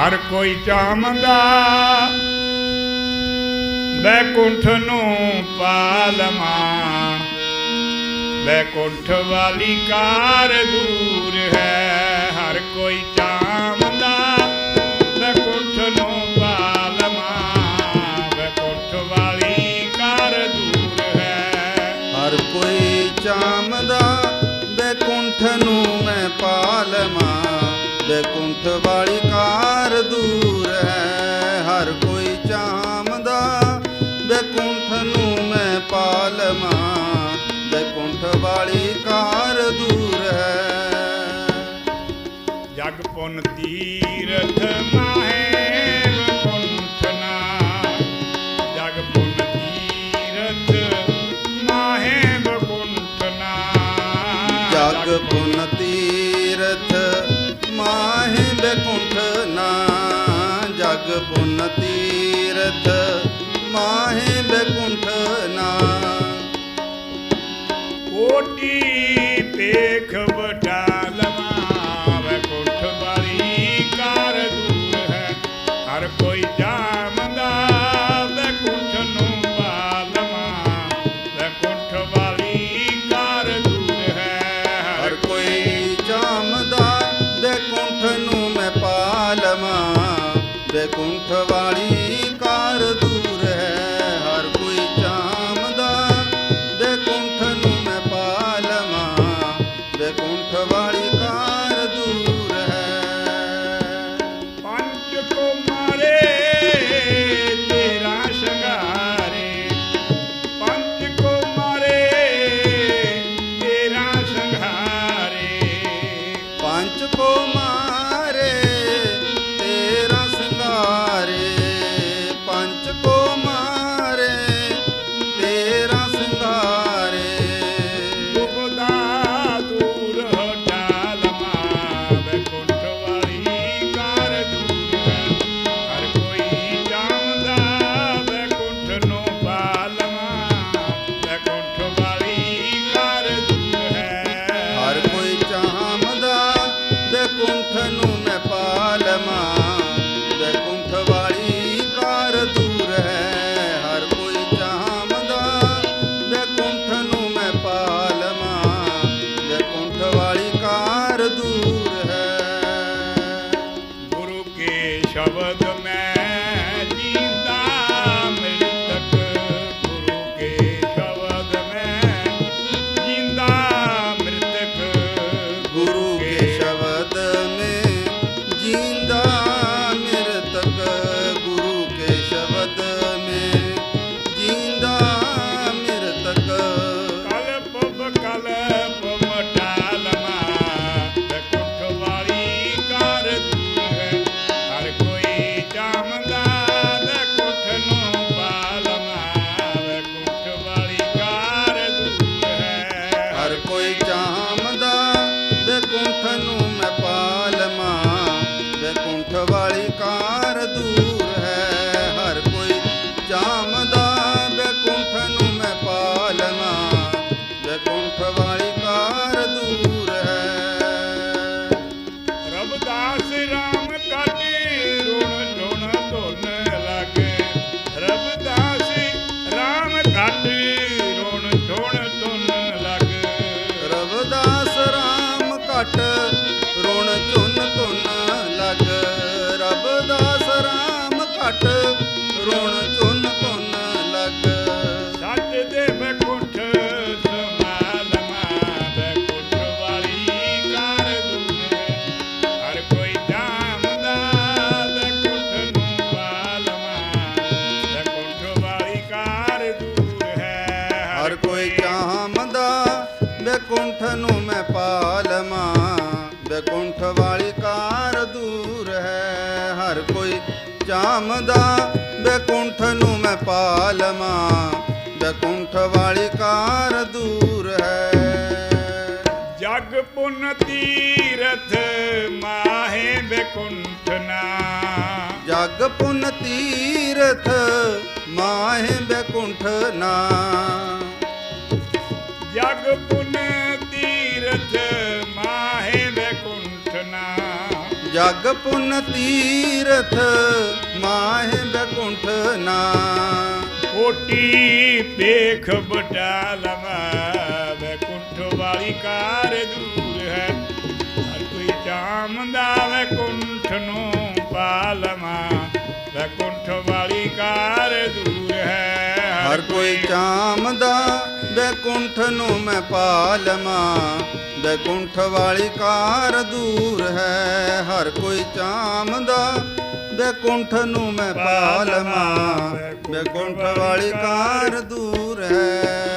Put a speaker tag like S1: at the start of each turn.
S1: ਹਰ ਕੋਈ ਚਾਹਮਦਾ ਬੈਕੁੰਠ ਨੂੰ ਪਾਲਮਾ ਬੈਕੁੰਠ ਵਾਲੀ ਕਾਰ ਦੂਰ ਹੈ, ਹਰ ਕੋਈ ਚਾਹਮਦਾ ਬੈਕੁੰਠ ਨੂੰ ਪਾਲਮਾ ਬੈਕੁੰਠ ਵਾਲੀ ਕਾਰ ਦੂਰ ਹੈ।
S2: ਹਰ ਕੋਈ ਚਾਮਦਾ ਬੈਕੁੰਠ ਨੂੰ ਮੈਂ ਪਾਲਮਾ ਬੈਕੁੰਠ ਵਾਲੀ ਕਾਰ ਦੂਰ ਹੈ ਹਰ ਕੋਈ ਚਾਹਮਦਾ। ਬੈਕੁੰਠ ਨੂੰ ਮੈਂ ਪਾਲਮਾ ਬੈਕੁੰਠ ਵਾਲੀ ਕਾਰ ਦੂਰ ਹੈ।
S1: ਜਗ ਪੁਨ ਤੀਰਥ ਮਾਹੇ ਜਗ ਬੈਕੁੰਠ ਨਾ
S2: ਜਗ ਪੁੰਨ ਤੀਰਥ ਮਾਹੇ ਬੈਕੁੰਠ ਨਾ।
S1: ਕੋਟੀ ਬੈਕੁੰਠ ਵਾਲੀ ਵਾਲੀ
S2: ਬੇਕੁੰਠ ਨੂੰ ਮੈਂ ਪਾਲਮਾ ਬੇਕੁੰਠ ਵਾਲੀ ਕਾਰ ਦੂਰ ਹੈ ਹਰ ਕੋਈ ਚਾਮਦਾ ਬੇਕੁੰਠ ਨੂੰ ਮੈਂ ਪਾਲਮਾ ਬੇਕੁੰਠ ਵਾਲੀ ਕਾਰ ਦੂਰ ਹੈ।
S1: ਜਗ ਪੁੰਨ ਤੀਰਥ ਮਾਹੇ ਬੇਕੁੰਠ ਨਾ
S2: ਜਗ ਪੁਨ ਤੀਰਥ ਮਾਹੇ ਬੇਕੁੰਠ ਨਾ
S1: ਜਗ ਪੁਨ ਤੀਰਥ ਮਾਹੇ ਬੈਕੁੰਠ ਨਾ
S2: ਜਗ ਤੀਰਥ ਮਾਹੇ ਬੈਕੁੰਠ ਨਾਮ।
S1: ਕੋਟੀ ਪੇਖ ਬਟਾ ਲਵਾ ਬੈਕੁੰਠ ਵਾਲੀ ਕਾਰ ਦੂਰ ਹੈ। ਹਰ ਕੋਈ ਚਾਮਦਾ ਬੈਕੁੰਠ ਨੂੰ ਪਾਲਮਾ ਬੈਕੁੰਠ ਵਾਲੀ ਕਾਰ ਦੂਰ ਹੈ
S2: ਹਰ ਕੋਈ ਚਾਮਦਾ ਬੈਕੁੰਠ ਨੂੰ ਮੈਂ ਪਾਲਮਾ ਬੈਕੁੰਠ ਵਾਲੀ ਕਾਰ ਦੂਰ ਹੈ ਹਰ ਕੋਈ ਚਾਮਦਾ ਬੈਕੁੰਠ ਨੂੰ ਮੈਂ ਪਾਲਮਾ ਬੈਕੁੰਠ ਵਾਲੀ ਕਾਰ ਦੂਰ ਹੈ।